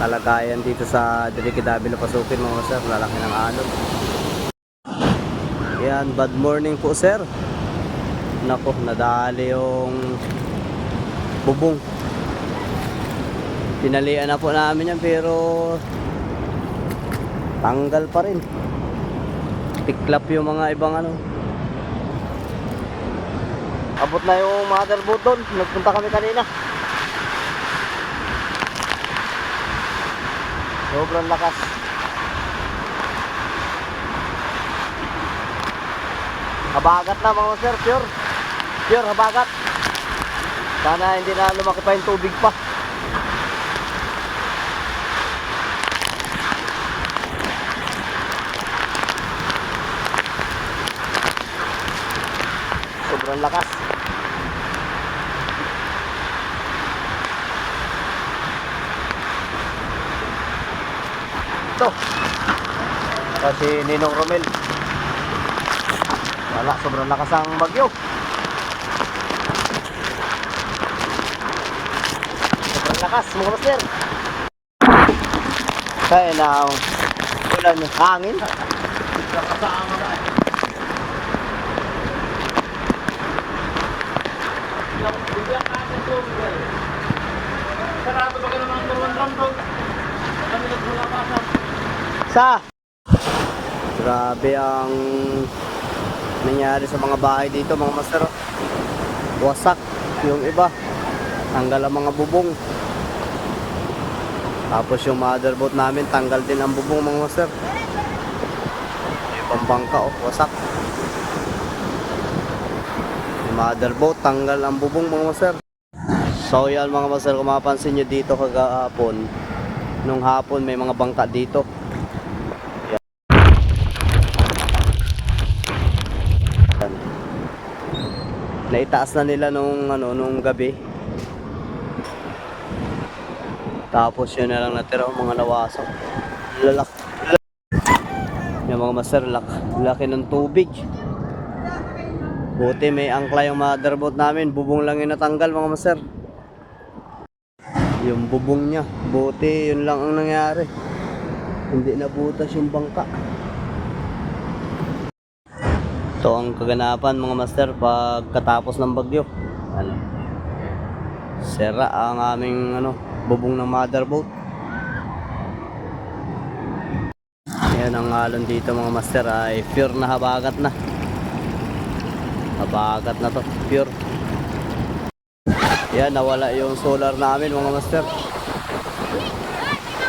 kalagayan dito sa Dirikidabi Pasukin mga sir, lalaki ng alon. Yan, bad morning po sir. Nako, nadali yung bubong. Pinalian na po namin yan pero tanggal pa rin. Tiklap yung mga ibang ano. Abot na yung motherboard doon. Nagpunta kami kanina. Sobrang lakas. Habagat na mga sir, pure. Pure habagat. Sana hindi na lumaki pa yung tubig pa. Sobrang lakas. Ito. Kasi Ninong Romel. Wala, sobrang lakas ang bagyo. Sobrang lakas, mga master. Kaya na, ulan, hangin. Sarado ba ka naman ang turuan ramdo? Kami nagbula pa sa Sa Grabe ang nangyari sa mga bahay dito mga master. Wasak yung iba. Tanggal ang mga bubong. Tapos yung motherboard namin tanggal din ang bubong mga master. Yung pambangka oh, wasak. Yung motherboard tanggal ang bubong mga master. So yan mga master, kung mapapansin nyo dito kagahapon, nung hapon may mga bangka dito. Naitaas na nila nung ano nung gabi. Tapos yun na lang natira ang mga nawasak. Lalak. Yung mga master, lak, laki ng tubig. Buti may angkla yung motherboard namin. Bubong lang yung natanggal mga master. Yung bubong niya. Buti yun lang ang nangyari. Hindi nabutas yung bangka. Ito ang kaganapan mga master pagkatapos ng bagyo. Ano? Sira ang aming ano, bubong ng motherboard. Yan ang alon dito mga master ay pure na habagat na. Habagat na to, pure. Yan, nawala yung solar namin mga master.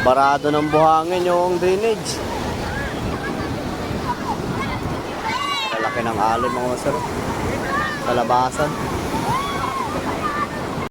Barado ng buhangin yung drainage. Lalaki ng alon mga master. Sa labasan.